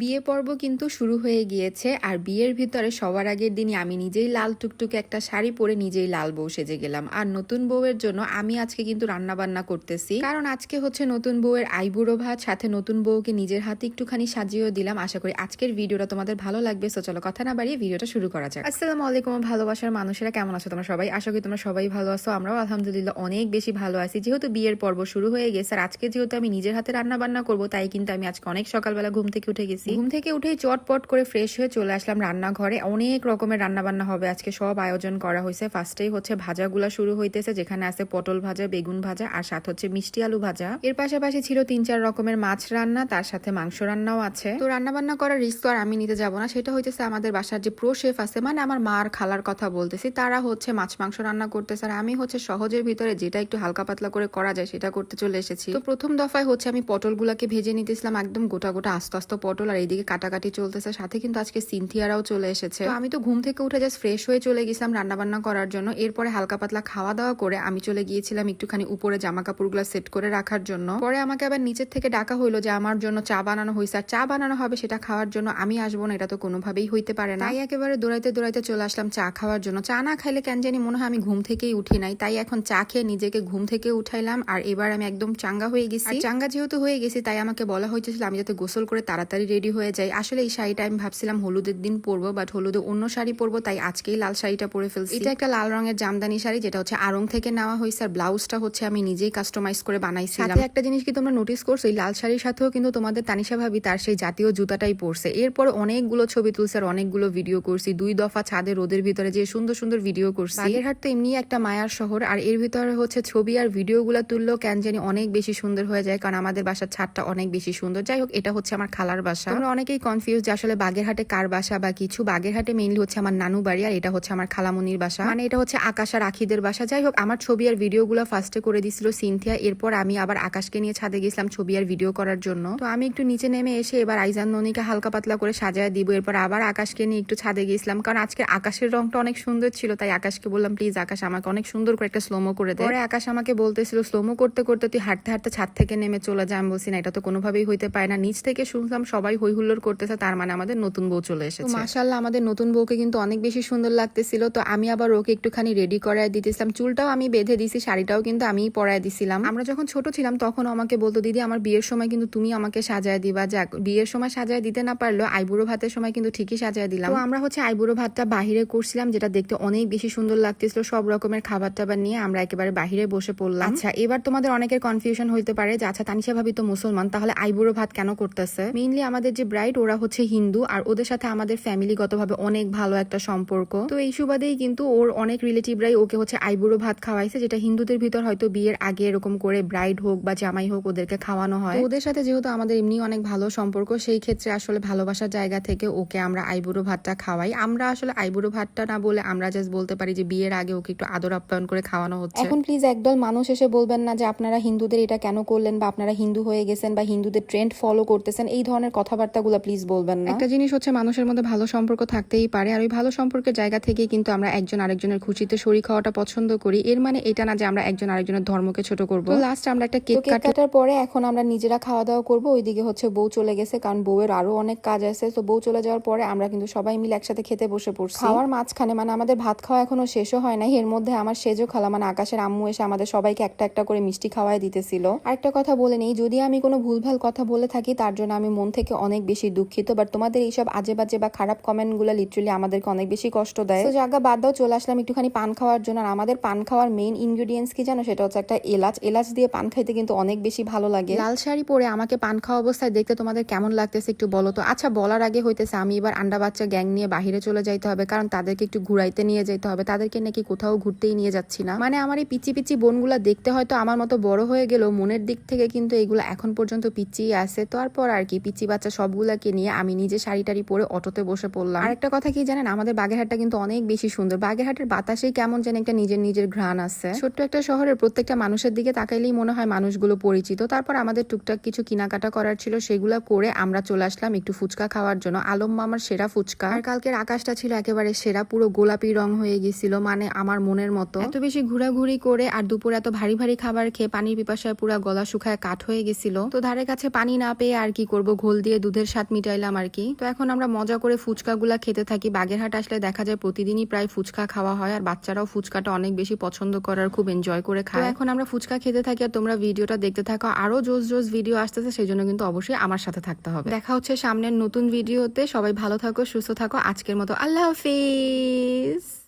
বিয়ে পর্ব কিন্তু শুরু হয়ে গিয়েছে আর বিয়ের ভিতরে সবার আগের দিনই আমি নিজেই লাল টুকটুকে একটা শাড়ি পরে নিজেই লাল বউ সেজে গেলাম। আর নতুন বউয়ের জন্য আমি আজকে কিন্তু রান্না বান্না করতেছি। কারণ আজকে হচ্ছে নতুন বউয়ের আইবুড়ো ভাত, সাথে নতুন বউকে নিজের হাতে একটুখানি সাজিয়েও দিলাম। আশা করি আজকের ভিডিওটা তোমাদের ভালো লাগবে। সো চলো কথা না বাড়িয়ে ভিডিওটা শুরু করা যাক। আসসালামু আলাইকুম ভালোবাসার মানুষেরা, কেমন আছো তোমরা সবাই? আশা করি তোমরা সবাই ভালো আছো। আমরাও আলহামদুলিল্লাহ অনেক বেশি ভালো আছি। যেহেতু বিয়ের পর্ব শুরু হয়ে গেছে আর আজকে যেহেতু আমি নিজের হাতে রান্না বান্না করব, তাই কিন্তু আমি আজকে অনেক সকালবেলা ঘুম থেকে উঠে গেছি। ঘুম থেকে উঠেই চটপট করে ফ্রেশ হয়ে চলে আসলাম রান্নাঘরে। অনেক রকমের রান্না বান্না হবে। আজকে সব আয়োজন করা হয়েছে। ফার্স্টেই হচ্ছে ভাজাগুলা শুরু হইতেছে, যেখানে আছে পটল ভাজা, বেগুন ভাজা, আর সাথে হচ্ছে মিষ্টি আলু ভাজা। এর পাশাপাশি ছিল তিন চার রকমের মাছ রান্না, তার সাথে মাংস রান্নাও আছে। তো রান্না বান্না করার রিস্ক আর আমি নিতে যাব না। সেটা হইতেছে আমাদের বাসার যে প্রো শেফ আছে মানে আমার মার খালার কথা বলতেছি, তারা হচ্ছে মাছ মাংস রান্না করতেছে। আর আমি হচ্ছে সহজের ভিতরে যেটা একটু হালকা পাতলা করে করা যায়, সেটা করতে চলে এসেছি। তো প্রথম দফায় হচ্ছে আমি পটলগুলাকে ভেজে নিতেছিলাম, একদম গোটা গোটা আস্তে আস্তে পটল, আর এইদিকে কাটাকাটি চলতেছে। সাথে কিন্তু আজকে সিনথিয়ারাও চলে এসেছে। তো আমি তো ঘুম থেকে উঠে জাস্ট ফ্রেশ হয়ে চলে গেছিলাম রান্না বান্না করার জন্য। এরপরে হালকা পাতলা খাওয়া দাওয়া করে আমি চলে গিয়েছিলাম একটুখানি উপরে জামা কাপড়গুলো সেট করে রাখার জন্য। পরে আমাকে আবার নিচের থেকে ডাকা হইল যে আমার জন্য চা বানানো হয়েছে আর চা বানানো হবে সেটা খাওয়ার জন্য আমি আসব না। এটা তো কোনোভাবেই হইতে পারে না। তাই একেবারে দৌড়াইতে দৌড়াইতে চলে আসলাম চা খাওয়ার জন্য। চা না খাইলে কেন জানি মনে হয় আমি ঘুম থেকেই উঠি নাই। তাই এখন চা খেয়ে নিজেকে ঘুম থেকে উঠাইলাম আর এবার আমি একদম চাঙ্গা হয়ে গেছি। চাঙ্গা যেহেতু হয়ে গেছি তাই আমাকে বলা হয়েছিল আমি যাতে গোসল করে তাড়াতাড়ি রেডি হয়ে যাই আসলে এই শাড়িটা আমি ভাবছিলাম হলুদের দিন পরবো বাট হলুদে অন্য শাড়ি পরবো তাই আজকেই লাল শাড়িটা পরে ফেলছি। এটা একটা লাল রঙের জামদানি শাড়ি যেটা হচ্ছে আরং থেকে নেওয়া হয়েছে আর ব্লাউজটা হচ্ছে আমি নিজেই কাস্টমাইজ করে বানাইছিলাম। সাথে একটা জিনিস কি তোমরা নোটিস করছ এই লাল শাড়ির সাথেও কিন্তু তোমাদের তানিশা ভাবি তার সেই জাতীয় জুতাটাই পরছে। এরপর অনেকগুলো ছবি তুলছে আর অনেকগুলো ভিডিও করছি। দুই দফা ছাদে রোদের ভিতরে যে সুন্দর সুন্দর ভিডিও করছি। বাগেরহাট তো এমনি একটা মায়ার শহর আর এর ভিতরে হচ্ছে ছবি আর ভিডিও গুলো তুললেও কেন জানি অনেক বেশি সুন্দর হয়ে যায় কারণ আমাদের বাসার ছাদটা অনেক বেশি সুন্দর। যাই হোক এটা হচ্ছে আমার খালার বাসা। আমরা অনেকেই কনফিউজ যে আসলে বাগেরহাটে কার বাসা বা কিছু। বাগেরহাটে মেইনলি হচ্ছে আমার নানু বাড়ি আর এটা হচ্ছে আমার খালামুনির বাসা। মানে এটা হচ্ছে আকাশ আর আখিদের বাসা। যাই হোক, আমার ছবি আর ভিডিও গুলো ফার্স্টে করে দিছিল সিনথিয়া। এরপর আমি আবার আকাশকে নিয়ে ছাদে গেছিলাম ছবি আর ভিডিও করার জন্য। তো আমি একটু নিচে নেমে এসে এবার আইজান ননিকে হালকা পাতলা করে সাজায় দিব। এরপর আবার আকাশকে নিয়ে একটু ছাদে গেছিলাম কারণ আজকে আকাশের রংটা অনেক সুন্দর ছিল, তাই আকাশকে বললাম, প্লিজ আকাশ, আমাকে অনেক সুন্দর করে একটা স্লোমো করে দেয় পরে আকাশ আমাকে বলতেছিল স্লোমো করতে করতে তুই হাঁটতে হাঁটতে ছাদ থেকে নেমে চলে যা। আমি বলছি, না, এটা তো কোনোভাবেই হইতে পারে না। নিচ থেকে শুনলাম সবাই হই হুল্লোড় করতেছে তার মানে আমাদের নতুন বউ চলে এসেছে। মাসাল্লাহ আমাদের নতুন বউকে কিন্তু অনেক বেশি সুন্দর লাগতেছিল। তো আমি আবার ওকে একটুখানি রেডি করায় দিতেছিলাম। চুলটাও আমি বেঁধে দিছি শাড়িটাও কিন্তু আমি পরায় দিছিলাম। আমরা যখন ছোট ছিলাম তখন আমাকে বলতো দিদি আমার বিয়ের সময় কিন্তু তুমি আমাকে সাজায় দিবা। যাক বিয়ের সময় সাজায় দিতে না পারলেও আইবুড়ো ভাতের সময় কিন্তু ঠিকই সাজায় দিলাম। তো আমরা হচ্ছে আইবুড়ো ভাতটা বাহিরে করছিলাম যেটা দেখতে অনেক বেশি সুন্দর লাগতেছিল। সব রকমের খাবার টাবার নিয়ে আমরা একেবারে বাহিরে বসে পড়লাম। আচ্ছা এবার তোমাদের অনেকের কনফিউশন হইতে পারে যে আচ্ছা তানিশা ভাবি তো মুসলমান তাহলে আইবুড়ো ভাত কেন করতেছে? মেইনলি আমাদের যে ব্রাইড ওরা হচ্ছে হিন্দু আর ওদের সাথে আমাদের ফ্যামিলিগতভাবে অনেক ভালো একটা সম্পর্ক। তো এই সুবাদেই কিন্তু ওর অনেক রিলেটিভরাই ওকে হচ্ছে আইবুড়ো ভাত খাওয়াইছে, যেটা হিন্দুদের ভিতর হয়তো বিয়ের আগে এরকম করে ব্রাইড হোক বা জামাই হোক ওদেরকে খাওয়ানো হয়। ওদের সাথে যেহেতু আমাদের এমনি অনেক ভালো সম্পর্ক, সেই ক্ষেত্রে আসলে ভালোবাসার জায়গা থেকে ওকে আমরা আইবুড়ো ভাতটা খাওয়াই। আমরা আসলে আইবুড়ো ভাতটা না বলে আমরা জাস্ট বলতে পারি যে বিয়ের আগে ওকে একটু আদর আপ্যায়ন করে খাওয়ানো হচ্ছে। এখন প্লিজ একদল মানুষ এসে বলবেন না যে আপনারা হিন্দুদের এটা কেন করলেন বা আপনারা হিন্দু হয়ে গেছেন বা হিন্দুদের ট্রেন্ড ফলো করতেছেন, এই ধরনের কথাবার্তাগুলো প্লিজ বলবেন না। একটা জিনিস হচ্ছে মানুষের মধ্যে ভালো সম্পর্ক থাকতেই পারে আর ওই ভালো সম্পর্কের জায়গা থেকে কিন্তু আমরা একজন আরেকজনের খুশিতে শরীর খাওয়াটা পছন্দ করি। এর মানে এটা না যে আমরা একজন আরেকজনের ধর্মকে ছোট করব। লাস্ট আমরা একটা কেক কাটার পরে এখন আমরা নিজেরা খাওয়া দাওয়া করব ওইদিকে হচ্ছে বউ চলে গেছে কারণ বউয়ের আরও অনেক কাজ আছে। তো বউ চলে যাওয়ার পরে আমরা কিন্তু সবাই মিলে একসাথে খেতে বসে পড়ছি। খাওয়ার মাঝখানে মানে আমাদের ভাত খাওয়া এখনও শেষও হয় নাই এর মধ্যে আমার সেজও খালা মানে আকাশের আম্মু এসে আমাদের সবাইকে একটা একটা করে মিষ্টি খাওয়াই দিতেছিল। আরেকটা কথা বলে নেই যদি আমি কোনো ভুলভাল কথা বলে থাকি তার জন্য আমি মন থেকে অনেক বেশি দুঃখিত বাট তোমাদের এইসব আজে বাজে বা খারাপ কমেন্টগুলো লিটারালি আমাদেরকে অনেক বেশি কষ্ট দেয়। তো জায়গা বাদ দাও, চলে আসলাম একটুখানি পান খাওয়ার জন্য। আর আমাদের পান খাওয়ার মেইন ইনগ্রিডিয়েন্টস কি জানো? সেটা হচ্ছে একটা এলাচ। এলাচ দিয়ে পান খাইতে কিন্তু অনেক বেশি ভালো লাগে। লাল শাড়ি পরে আমাকে পান খাওয়া অবস্থায় দেখতে তোমাদের কেমন লাগতেছে একটু বলো তো? আচ্ছা বলার আগে হইতেছে আমি এবার আন্ডা বাচ্চা গ্যাং নিয়ে বাহিরে চলে যাইতে হবে, কারণ তাদেরকে একটু ঘুরাইতে নিয়ে যেতে হবে। তাদেরকে নাকি কোথাও ঘুরতেই নিয়ে যাচ্ছি না। মানে আমার এই পিচি পিচি বোনগুলা দেখতে হয়তো আমার মতো বড় হয়ে গেলেও মনের দিক থেকে কিন্তু এগুলো এখন পর্যন্ত পিচিই আছে। তারপর আর কি, পিচি বাচ্চা সবগুলাকে নিয়ে আমি নিজে শাড়ি টাড়ি পরে অটোতে বসে পড়লাম। আরেকটা কথা কি জানেন? আমাদের বাগেরহাটটা কিন্তু অনেক বেশি সুন্দর। বাগেরহাটের বাতাসেই কেমন যেন একটা নিজের নিজের ঘ্রাণ আছে। ছোট্ট একটা শহরের প্রত্যেকটা মানুষের দিকে তাকাইলেই মনে হয় মানুষগুলো পরিচিত। তারপর আমাদের টুকটাক কিছু কেনাকাটা করার ছিল, সেগুলো করে আমরা চলে আসলাম একটু ফুচকা খাওয়ার জন্য। আলম মামার সেরা ফুচকা। আর কালকের আকাশটা ছিল একেবারে সেরা, পুরো গোলাপি রং হয়ে গেছিল মানে আমার মনের মতো। এত বেশি ঘোরাঘুরি করে আর দুপুরে এত ভারী ভারী খাবার খেয়ে পানির পিপাসায় পুরো গলা শুকায় কাঠ হয়ে গেছিল। তো ধারে কাছে পানি না পেয়ে আর কি করব? ঘোল দিয়ে দুধের স্বাদ মিটাইলাম আর কি। তো এখন আমরা মজা করে ফুচকাগুলা খেতে থাকি। বাগেরহাট আসলে দেখা যায় প্রতিদিনই প্রায় ফুচকা খাওয়া হয় আর বাচ্চারাও ফুচকাটা অনেক বেশি পছন্দ করার খুব এনজয় করে খায়। এখন আমরা ফুচকা খেতে থাকি আর তোমরা ভিডিওটা দেখতে থাকো। আরও জোস জোস ভিডিও আসতেছে সেই জন্য কিন্তু অবশ্যই আমার সাথে থাকতে হবে। দেখা হচ্ছে সামনের নতুন ভিডিওতে সবাই ভালো থাকো, সুস্থ থাকো। আজকের মতো আল্লাহ হাফিজ।